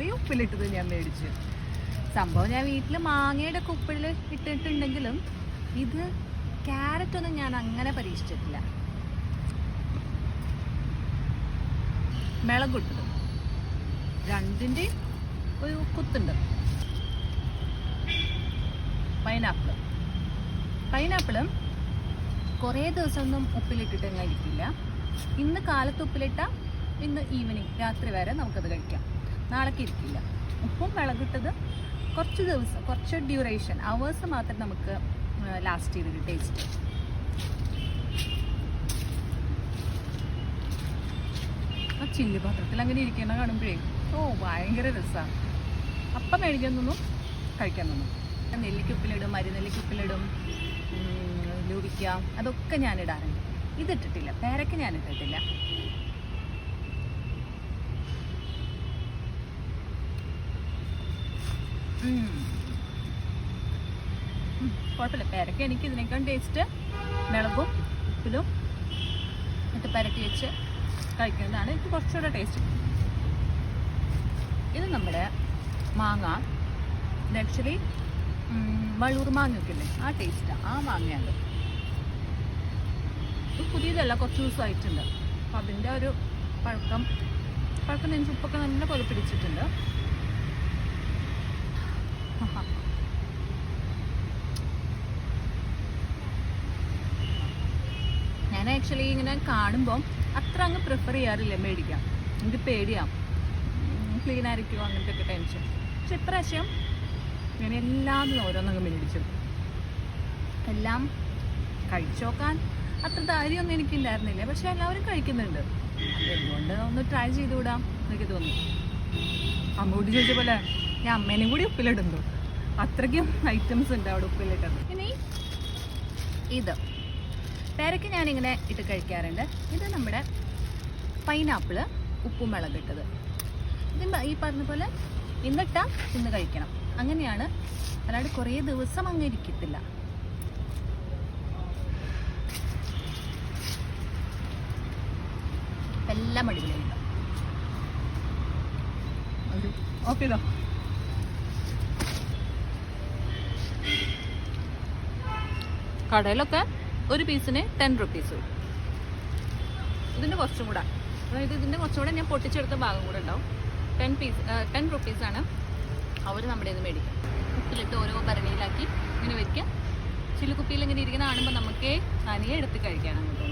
കുറേ ഉപ്പിലിട്ടത് ഞാൻ മേടിച്ചു. സംഭവം ഞാൻ വീട്ടിൽ മാങ്ങയുടെ ഒക്കെ ഉപ്പിൽ ഇട്ടിട്ടുണ്ടെങ്കിലും ഇത് ക്യാരറ്റ് ഒന്നും ഞാൻ അങ്ങനെ പരീക്ഷിച്ചിട്ടില്ല. മിളകിട്ടത് രണ്ടിന്റെ ഒരു കുത്തുണ്ട്. പൈനാപ്പിൾ പൈനാപ്പിളും കുറേ ദിവസമൊന്നും ഉപ്പിലിട്ടിട്ട് കഴിക്കില്ല. ഇന്ന് കാലത്ത് ഉപ്പിലിട്ട ഇന്ന് ഈവനിങ് രാത്രി വരെ നമുക്കത് കഴിക്കാം. നാളേക്ക് ഇരിക്കില്ല. ഉപ്പും വിളകിട്ടത് കുറച്ച് ദിവസം കുറച്ച് ഡ്യൂറേഷൻ അവേഴ്സ് മാത്രം നമുക്ക് ലാസ്റ്റ് ചെയ്തൊരു ടേസ്റ്റ് ആ ചില്ലി പാത്രത്തിൽ അങ്ങനെ ഇരിക്കുന്ന കാണുമ്പോഴേ ഓ ഭയങ്കര രസമാണ് അപ്പം മേടിക്കാൻ തോന്നും കഴിക്കാൻ തോന്നും നെല്ലിക്കുപ്പിലിടും മരുന്നെല്ലിക്കുപ്പിലിടും ലൂവിക്ക അതൊക്കെ ഞാൻ ഇടാറുണ്ട് ഇതിട്ടിട്ടില്ല പേരയ്ക്ക് ഞാൻ ഇട്ടിട്ടില്ല കുഴപ്പമില്ല. പെരക്ക് എനിക്ക് ഇതിനേക്കാൾ ടേസ്റ്റ് മിളകും ഉപ്പിലും ഇട്ട് പെരട്ടി വെച്ച് കഴിക്കുന്നതാണ് എനിക്ക് കുറച്ചുകൂടെ ടേസ്റ്റ് ഇത് നമ്മുടെ മാങ്ങ. ഇത് ആക്ച്വലി വള്ളൂർ മാങ്ങയൊക്കെ ആ ടേസ്റ്റാണ് ആ മാങ്ങയാണ്. ഇത് പുതിയതല്ല കുറച്ച് ദിവസമായിട്ടുണ്ട്. അപ്പം അതിന്റെ ഒരു പഴക്കം പഴക്കം നെഞ്ചുപ്പൊക്കെ നല്ല പോലെ പിടിച്ചിട്ടുണ്ട്. ഞാൻ ആക്ച്വലി ഇങ്ങനെ കാണുമ്പം അത്ര അങ്ങ് പ്രിഫർ ചെയ്യാറില്ല മേടിക്കാം എനിക്ക് പേടിയാം. ക്ലീൻ ആയിരിക്കുമോ അങ്ങനത്തെ ഒക്കെ ടെൻഷൻ പക്ഷെ ഇപ്രാവശ്യം ഞാൻ എല്ലാം ഓരോന്നങ്ങ് മേടിച്ചു. എല്ലാം കഴിച്ചു നോക്കാൻ അത്ര ധാര്യമൊന്നും എനിക്കില്ലായിരുന്നില്ല? പക്ഷെ എല്ലാവരും കഴിക്കുന്നുണ്ട്. എന്തുകൊണ്ട് ഒന്ന് ട്രൈ ചെയ്തുവിടാം എനിക്ക് തോന്നി. അമ്മയോട് ചോദിച്ച പോലെ ഞാൻ അമ്മേനെയും കൂടി ഉപ്പിലിടുന്നു. അത്രയ്ക്കും ഐറ്റംസ് ഉണ്ട് അവിടെ ഉപ്പിലിട്ടത്. ഇനി ഇത്. പേരയ്ക്ക് ഞാനിങ്ങനെ ഇട്ട് കഴിക്കാറുണ്ട്. ഇത് നമ്മുടെ പൈനാപ്പിൾ ഉപ്പും മുളകിട്ടത് ഇത് ഈ പറഞ്ഞ പോലെ ഇന്നിട്ടാ ഇന്ന് കഴിക്കണം. അങ്ങനെയാണ് അല്ലാണ്ട് കുറേ ദിവസം അങ്ങ് ഇരിക്കത്തില്ല. എല്ലാം അടിപൊളിയുണ്ട് ഓക്കെ കടയിലൊക്കെ ഒരു പീസിന് ടെൻ റുപ്പീസ്. ഇതിന്റെ കുറച്ചും കൂടെ. അതായത് ഇതിന്റെ കുറച്ചും കൂടെ ഞാൻ പൊട്ടിച്ചെടുത്ത ഭാഗം കൂടെ ഉണ്ടാവും. ടെൻ പീസ് ടെൻ റുപ്പീസാണ് അവർ നമ്മുടെ ഇത് മേടിക്കും ഉപ്പിലിട്ട് ഓരോ ഭരണിയിലാക്കി ഇങ്ങനെ വെക്കുക. ചില്ലുകുപ്പിയിൽ ഇങ്ങനെ ഇരിക്കുന്ന കാണുമ്പോൾ നമുക്ക് തനിയെ എടുത്ത് കഴിക്കാനാണ് തോന്നുന്നത്.